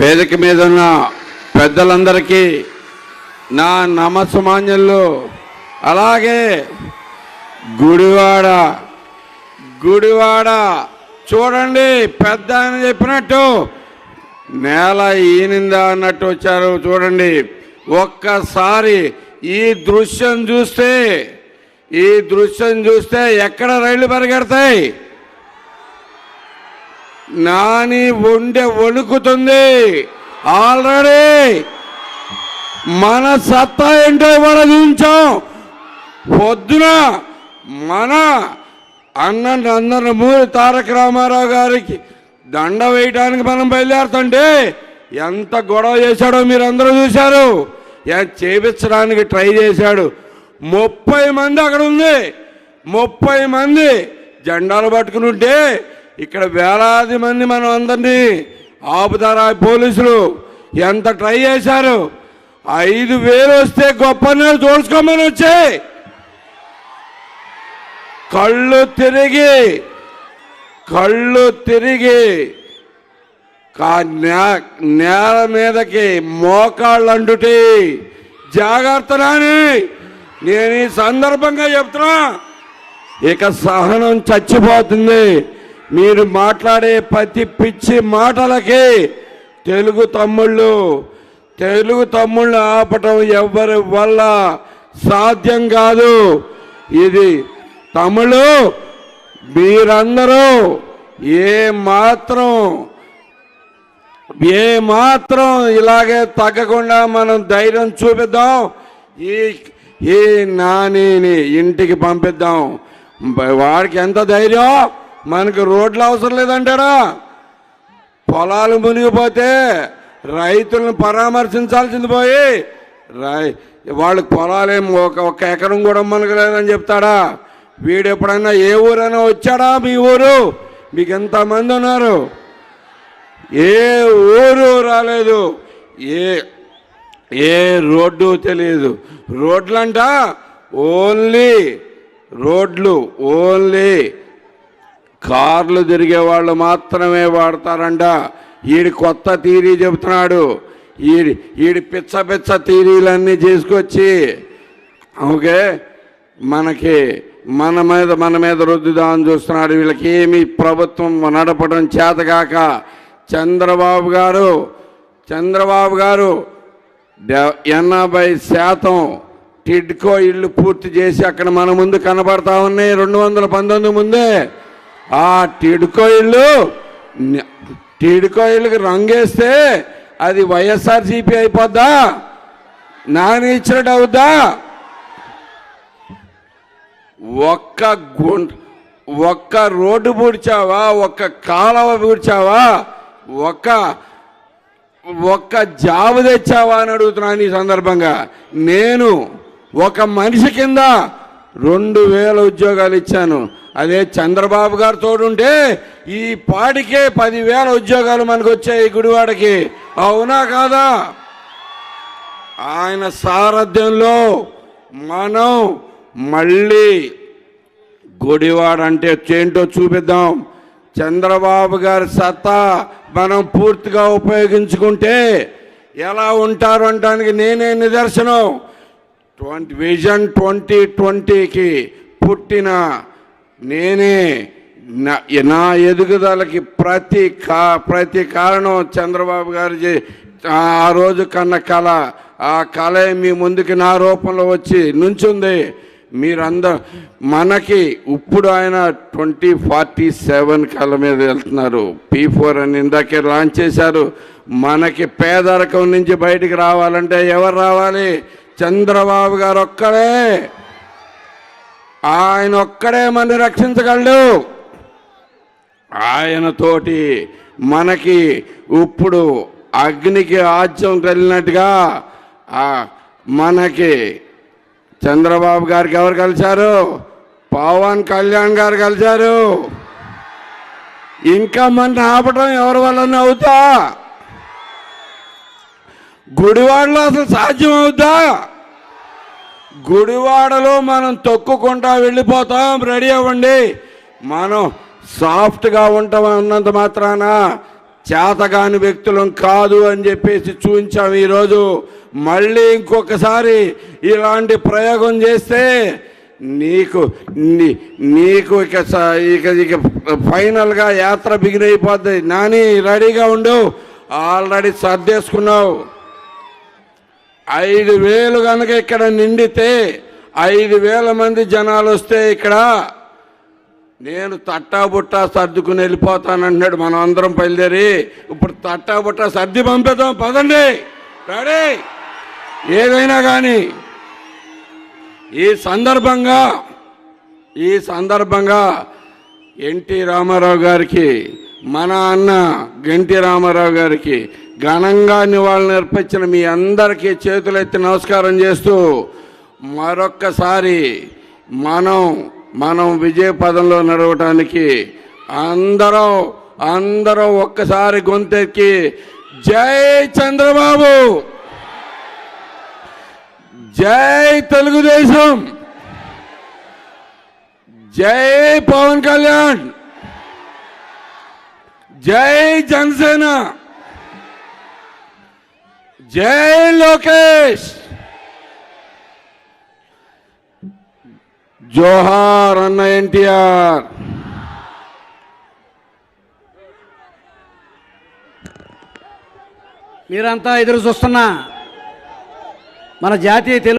వేదిక మీద ఉన్న పెద్దలందరికీ నా నమస్సమాన్యులు అలాగే గుడివాడ గుడివాడ చూడండి పెద్ద ఆయన చెప్పినట్టు నేల ఈనిందా అన్నట్టు వచ్చారు చూడండి. ఒక్కసారి ఈ దృశ్యం చూస్తే ఈ దృశ్యం చూస్తే ఎక్కడ రైళ్ళు పరిగెడతాయి? నాని ఉండె వణుకుతుంది ఆల్రెడీ మన సత్తా ఏంటో ఇవాళ చూపించాం. పొద్దున మన అన్న నందనమూరి తారక రామారావు గారికి దండ వేయడానికి మనం బయలుదేరుతుంటే ఎంత గొడవ చేశాడో మీరు అందరూ చూశారు చేపించడానికి ట్రై చేశాడు. ముప్పై మంది అక్కడ ఉంది. ముప్పై మంది జెండాలు పట్టుకుని ఉంటే ఇక్కడ వేలాది మంది మనం అందరినీ ఆపుతారా పోలీసులు? ఎంత ట్రై చేశారు? ఐదు వేలు వస్తే గొప్ప నేను తోడుచుకోమని వచ్చాయి కళ్ళు తిరిగి కళ్ళు తిరిగి. కా- నే- నేల మీదకి మోకాళ్ళు అంటుటి. జాగ్రత్త నాని. నేను ఈ సందర్భంగా చెప్తున్నా ఇక సహనం చచ్చిపోతుంది. మీరు మాట్లాడే ప్రతి పిచ్చి మాటలకి తెలుగు తమ్ముళ్ళు తెలుగు తమ్ముళ్ళు ఆపటం ఎవరి వల్ల సాధ్యం కాదు. ఇది తమిళు మీరందరూ ఏ మాత్రం ఏ మాత్రం ఇలాగే తగ్గకుండా మనం ధైర్యం చూపిద్దాం. ఈ ఈ నానిని ఇంటికి పంపిద్దాం. వాడికి ఎంత ధైర్యం? మనకు రోడ్లు అవసరం లేదంటాడా పొలాలు మునిగిపోతే రైతులను పరామర్శించాల్సింది పోయి రై వాళ్ళకి పొలాలేం ఒక ఒక్క ఎకరం కూడా మనకు లేదని చెప్తాడా? వీడు ఎప్పుడైనా ఏ ఊరైనా వచ్చాడా మీ ఊరు? మీకు ఎంతమంది ఉన్నారు? ఏ ఊరు రాలేదు. ఏ ఏ రోడ్డు తెలియదు. రోడ్లంట ఓన్లీ రోడ్లు ఓన్లీ కార్లు తిరిగే వాళ్ళు మాత్రమే వాడతారంట. ఈడి కొత్త థీరీ చెబుతున్నాడు. ఈడి ఈడి పిచ్చ పిచ్చ థీరీలన్నీ చేసుకొచ్చి ఓకే మనకి మన మీద మన మీద రుద్దుదామని చూస్తున్నాడు. వీళ్ళకి ఏమి ప్రభుత్వం నడపడం చేతగాక చంద్రబాబు గారు చంద్రబాబు గారు ఎనభై శాతం టిడ్కో ఇల్లు పూర్తి చేసి అక్కడ మన ముందు కనబడతా ఉన్నాయి. రెండు వందల పంతొమ్మిది ముందే. ఆ టిడ్కో ఇల్లు రంగేస్తే అది వైఎస్ఆర్సీపీ అయిపోద్దా? నాని ఇచ్చినట్టు అవుద్దా? ఒక్క గుంట ఒక్క రోడ్డు పూడ్చావా? ఒక్క కాలువ పూడ్చావా? ఒక్క ఒక్క జాబు తెచ్చావా అని అడుగుతున్నాను ఈ సందర్భంగా. నేను ఒక మనిషి కింద రెండు వేల ఉద్యోగాలు ఇచ్చాను. అదే చంద్రబాబు గారు తోడుంటే ఈ పాడికే పదివేల ఉద్యోగాలు మనకు వచ్చాయి గుడివాడకి. అవునా కాదా? ఆయన సారథ్యంలో మనం మళ్ళీ గుడివాడ అంటే ఏంటో చూపిద్దాం. చంద్రబాబు గారి సత్తా మనం పూర్తిగా ఉపయోగించుకుంటే ఎలా ఉంటారు అనడానికి నేనే నిదర్శనం. ట్వంటీ విజన్ ట్వంటీ ట్వంటీకి పుట్టిన నేనే నా- నా ఎదుగుదలకి ప్రతి కా ప్రతి కారణం చంద్రబాబు గారు ఆ రోజు కన్న కళ ఆ కళ మీ ముందుకి నా రూపంలో వచ్చి నుంచుంది. మీరందరూ మనకి ఇప్పుడు ఆయన ట్వంటీ ఫార్టీ సెవెన్ కళ మీద వెళ్తున్నారు. పీ ఫోర్ అని ఇందాకే లాంచ్ చేశారు. మనకి పేదరికం నుంచి బయటికి రావాలంటే ఎవరు రావాలి? చంద్రబాబు గారు ఒక్కడే. ఆయన ఒక్కడే మన రక్షించగలడు. ఆయనతోటి మనకి ఇప్పుడు అగ్నికి ఆజ్యం కలిగినట్టుగా మనకి చంద్రబాబు గారికి ఎవరు కలిశారు? పవన్ కళ్యాణ్ గారు కలిశారు. ఇంకా మన ఆపటం ఎవరి వల్ల అవుతా? గుడివాడలో అసలు సాధ్యం అవుతా గుడివాడలో మనం తొక్కుకుంటా వెళ్ళిపోతాం. రెడీ అవ్వండి. మనం సాఫ్ట్గా ఉంటాం అన్నంత మాత్రాన చేతగాని వ్యక్తులం కాదు అని చెప్పేసి చూపించాం ఈరోజు. మళ్ళీ ఇంకొకసారి ఇలాంటి ప్రయోగం చేస్తే నీకు నీ- నీకు ఇక ఇక ఇక ఫైనల్గా యాత్ర బిగిన్ అయిపోద్ది నాని రెడీగా ఉండు. ఆల్రెడీ సర్దేసుకున్నావు. ఐదు వేలు కనుక ఇక్కడ నిండితే ఐదు వేల మంది జనాలు వస్తే ఇక్కడ నేను తట్టా బుట్టా సర్దుకుని వెళ్ళిపోతానంటున్నాడు మనం అందరం బయలుదేరి. ఇప్పుడు తట్టా బుట్టా సర్ది పంపిద్దాం పదండి. రెడీ? ఏదైనా కానీ ఈ సందర్భంగా ఈ సందర్భంగా ఎన్టీ రామారావు గారికి మన అన్న గంటి రామారావు గారికి ఘనంగా నివాళులు నిర్పించిన మీ అందరికీ చేతులెత్తి నమస్కారం చేస్తూ మరొక్కసారి మనం మనం విజయ పదంలో నడవటానికి అందరం అందరం ఒక్కసారి గొంతెక్కి జై చంద్రబాబు! జై తెలుగుదేశం! జై పవన్ కళ్యాణ్! జై జనసేన! జై లోకేష్! జోహార్ అన్న ఎన్టీఆర్! మీరంతా ఎదురు చూస్తున్న మన జాతీయ తెలుగు